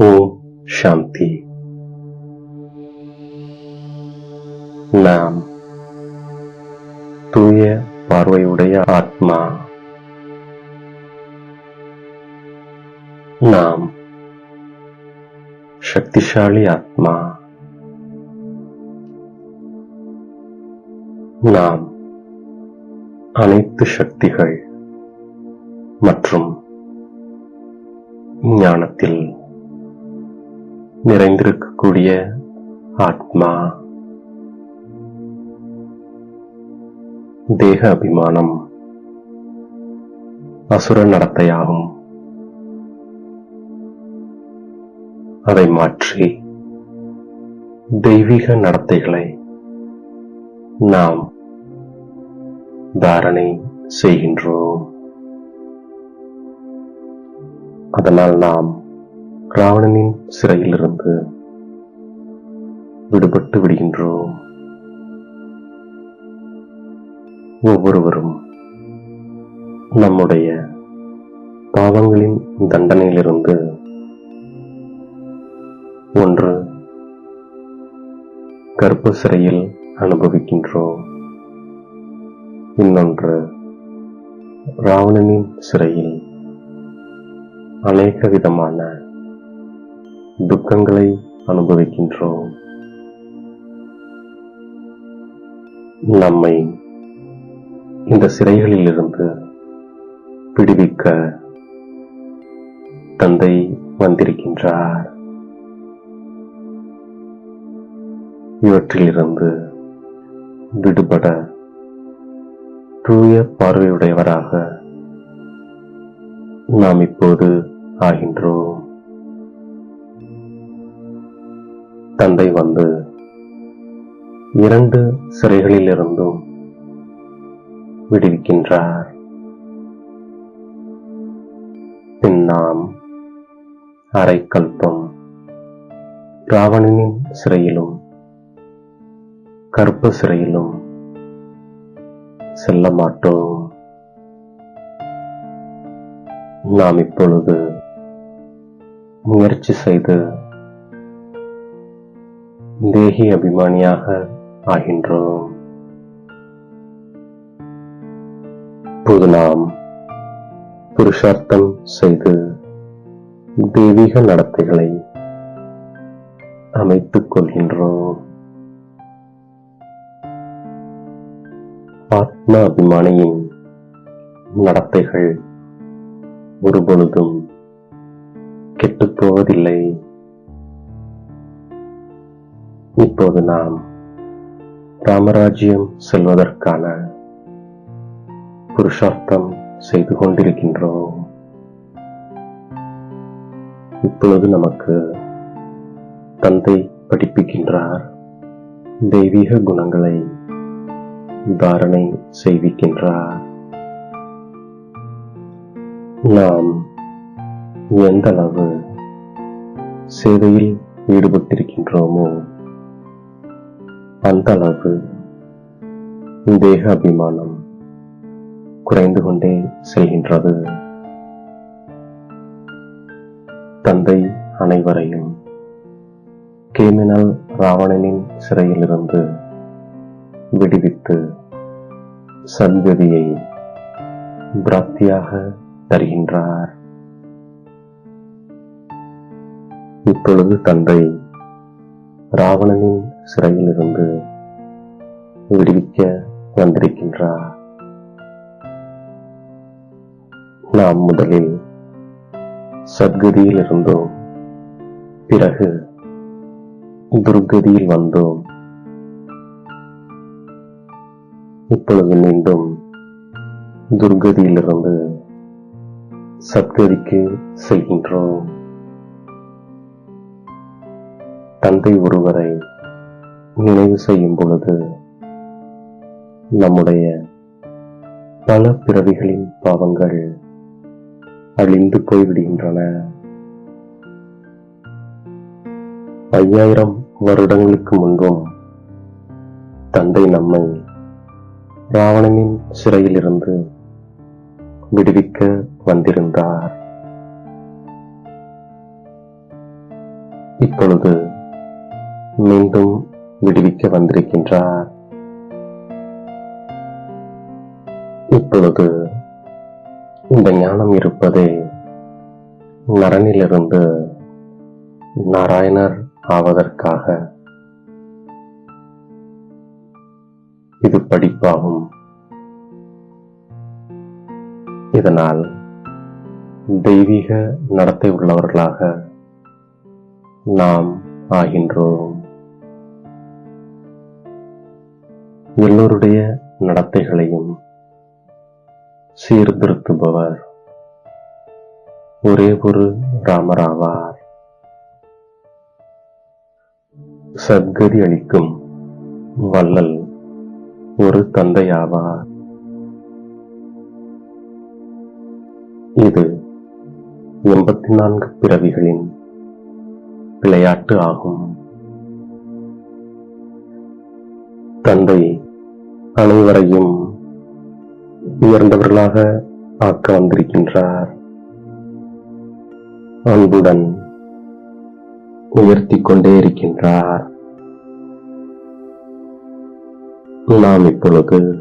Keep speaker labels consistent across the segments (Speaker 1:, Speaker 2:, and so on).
Speaker 1: ஓ சாந்தி நாம் தூய பார்வையுடைய ஆத்மா நாம் சக்திசாலி ஆத்மா நாம் அனைத்து சக்திகள் மற்றும் ஞானத்தில் நிறைந்திருக்கக்கூடிய ஆத்மா. தேக அபிமானம் அசுர நடத்தையாகும். அதை மாற்றி தெய்வீக நடத்தைகளை நாம் தாரணை செய்கின்றோம். அதனால் நாம் ராவணனின் சிறையிலிருந்து விடுபட்டு விடுகின்றோம். ஒவ்வொருவரும் நம்முடைய பாவங்களின் தண்டனையிலிருந்து ஒன்று கர்ப்ப சிறையில் அனுபவிக்கின்றோம். இன்னொன்று ராவணனின் சிறையில் அநேக விதமான துக்கங்களை அனுபவிக்கின்றோம். நம்மை இந்த சிறைகளில் இருந்து பிடிவிக்க தந்தை வந்திருக்கின்றார். இவற்றிலிருந்து விடுபட தூய பார்வையுடையவராக நாம் இப்போது ஆகின்றோம். தந்தை வந்து இரண்டு சிறைகளிலிருந்தும் விடுவிக்கின்றார். பின் நாம் அரைக்கல்பம் ராவணனின் சிறையிலும் கருப்பு சிறையிலும் செல்ல மாட்டோம். நாம் இப்பொழுது முயற்சி செய்து தேகி அபிமானியாக ஆகின்றோம். இப்போது நாம் புருஷார்த்தம் செய்து தெய்வீக நடத்தைகளை அமைத்துக் கொள்கின்றோம். ஆத்ம அபிமானியின் நடத்தைகள் ஒருபொழுதும் கெட்டுப் இப்போது நாம் ராமராஜ்யம் செல்வதற்கான புருஷார்த்தம் செய்து கொண்டிருக்கின்றோம். இப்பொழுது நமக்கு தந்தை படிப்பிக்கின்றார். தெய்வீக குணங்களை தாரணை செய்விக்கின்றார். நாம் எந்த அளவு சேவையில் ஈடுபட்டிருக்கின்றோமோ அந்த அளவு தேக அபிமானம் குறைந்து கொண்டே செல்கின்றது. தந்தை அனைவரையும் கேமினல் ராவணனின் சிறையிலிருந்து விடுவித்து சத்கதியை பிராப்தியாக தருகின்றார். இப்பொழுது தந்தை ராவணனின் சிறையிலிருந்து விடுவிக்க வந்திருக்கின்றார். நாம் முதலில் சத்கதியில் இருந்தோம் பிறகு துர்கதியில் வந்தோம். இப்பொழுது மீண்டும் துர்கதியிலிருந்து சத்கதிக்கு செல்கின்றோம். தந்தை ஒருவரை நினைவு செய்யும் பொழுது நம்முடைய பல பிறவிகளின் பாவங்கள் அழிந்து போய்விடுகின்றன. ஐயாயிரம் வருடங்களுக்கு முன்பும் தந்தை நம்மை ராவணனின் சிறையிலிருந்து விடுவிக்க வந்திருந்தார். இப்பொழுது விடுவிக்க வந்திருக்கின்றார். இப்பொழுது இந்த ஞானம் இருப்பதே நரனிலிருந்து நாராயணர் ஆவதற்காக. இது படிப்பாகும். இதனால் தெய்வீக நடத்தை உள்ளவர்களாக நாம் ஆகின்றோம். எல்லோருடைய நடத்தைகளையும் சீர்திருத்துபவர். ஒரே ஒரு ராமராவார். சத்கதி அளிக்கும் வள்ளல் ஒரு தந்தையாவார். இது எண்பத்தி நான்கு பிறவிகளின் விளையாட்டு ஆகும். தந்தை அனைவரையும் உயர்ந்தவர்களாக ஆக்க வந்திருக்கின்றார். அன்புடன் உயர்த்தி கொண்டே இருக்கின்றார். நாம் இப்பொழுது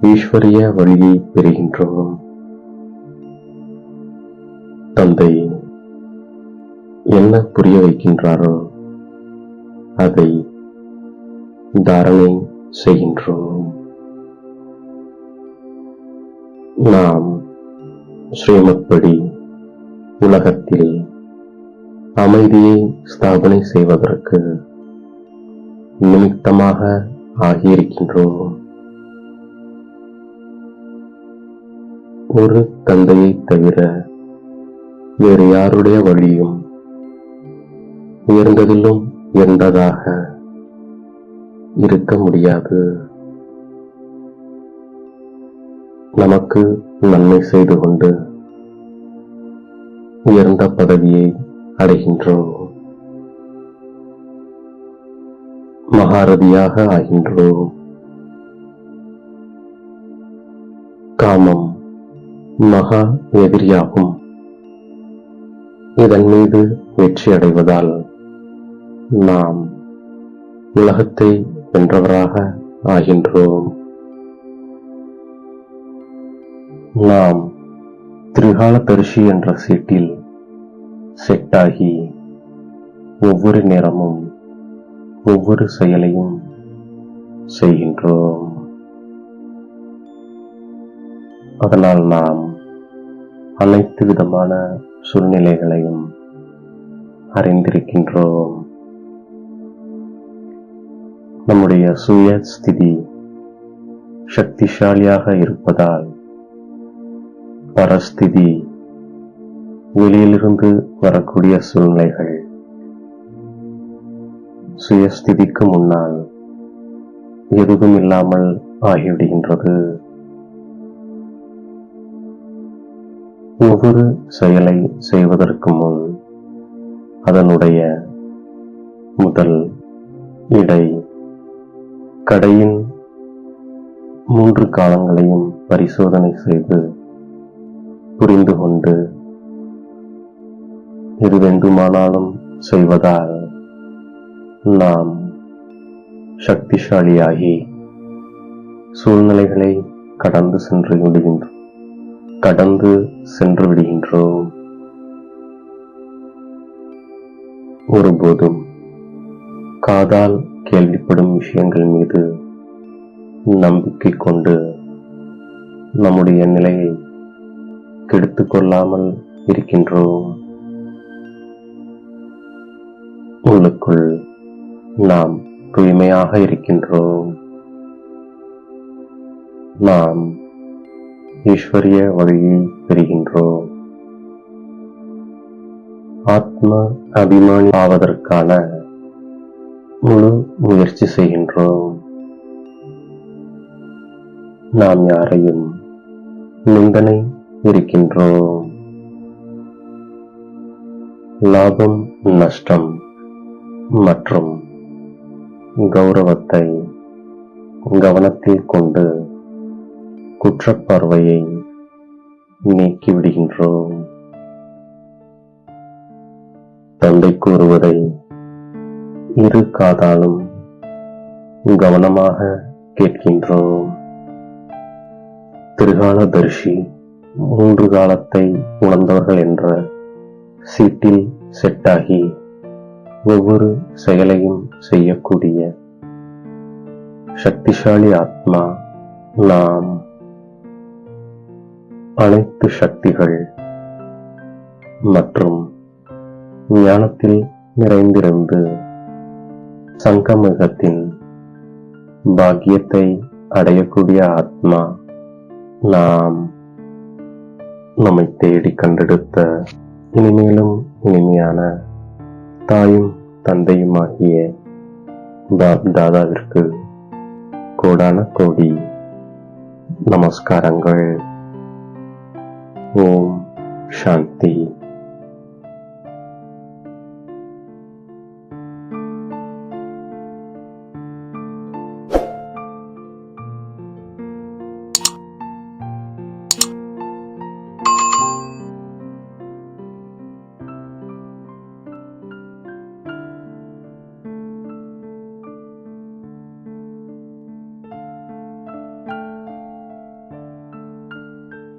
Speaker 1: ஈஸ்வரிய வழியை பெறுகின்றோம். தந்தை என்ன புரிய வைக்கின்றாரோ அதை தாரணை செய்கின்றோம். நாம் ஸ்ரீமத்படி உலகத்தில் அமைதியை ஸ்தாபனை செய்வதற்கு நிமித்தமாக ஆகியிருக்கின்றோம். ஒரு தந்தையை தவிர வேறு யாருடைய வழியும் உயர்ந்ததிலும் உயர்ந்ததாக இருக்க முடியாது. நமக்கு நன்மை செய்து கொண்டு உயர்ந்த பதவியை அடைகின்றோம். மகாரதியாக ஆகின்றோம். காமம் மகா எதிரியாகும். இதன் மீது வெற்றி அடைவதால் நாம் உலகத்தை வென்றவராக ஆகின்றோம். நாம் திரிகால தரிசி என்ற சீட்டில் செட்டாகி ஒவ்வொரு நேரமும் ஒவ்வொரு செயலையும் செய்கின்றோம். அதனால் நாம் அனைத்து விதமான சூழ்நிலைகளையும் அறிந்திருக்கின்றோம். நம்முடைய சுய ஸ்திதி சக்திசாலியாக இருப்பதால் பரஸ்திதி வெளியிலிருந்து வரக்கூடிய சூழ்நிலைகள் சுயஸ்திதிக்கு முன்னால் எதுவும் இல்லாமல் ஆகிவிடுகின்றது. ஒவ்வொரு செயலை செய்வதற்கு முன் அதனுடைய முதல் இடை கடையின் மூன்று காலங்களையும் பரிசோதனை செய்து புரிந்து கொண்டு எது வேண்டுமானாலும் செய்வதால் நாம் சக்திசாலியாகி சூழ்நிலைகளை கடந்து சென்று விடுகின்றோம். கடந்து சென்று விடுகின்றோம். ஒருபோதும் காதால் கேள்விப்படும் விஷயங்கள் மீது நம்பிக்கை கொண்டு நம்முடைய நிலையை கெடுத்துக் கொள்ளாமல் இருக்கின்றோம். உள்ளுக்குள் நாம் தூய்மையாக இருக்கின்றோம். நாம் ஈஸ்வரிய வழியை பெறுகின்றோம். ஆத்ம அபிமானி ஆவதற்கான முழு முயற்சி செய்கின்றோம். நாம் யாரையும் நிந்தனை இருக்கின்றோம் லாபம் நஷ்டம் மற்றும் கௌரவத்தை கவனத்தில் கொண்டு குற்றப்பார்வையை நீக்கிவிடுகின்றோம் தந்தை கூறுவதை இரு காதாலும் கவனமாக கேட்கின்றோம். திருகாலதர்ஷி மூன்று காலத்தை உணர்ந்தவர்கள் என்ற சீட்டில் செட்டாகி ஒவ்வொரு செயலையும் செய்யக்கூடிய சக்திசாலி ஆத்மா நாம். அனைத்து சக்திகள் மற்றும் ஞானத்தில் நிறைந்திருந்து சங்கமிகத்தின் பாக்கியத்தை அடையக்கூடிய ஆத்மா நாம் நம்மை தேடி கண்டெடுத்த இனிமேலும் இனிமையான தாயும் தந்தையுமாகிய பாப் தாதாவிற்கு கோடான கோடி நமஸ்காரங்கள். ஓம் சாந்தி.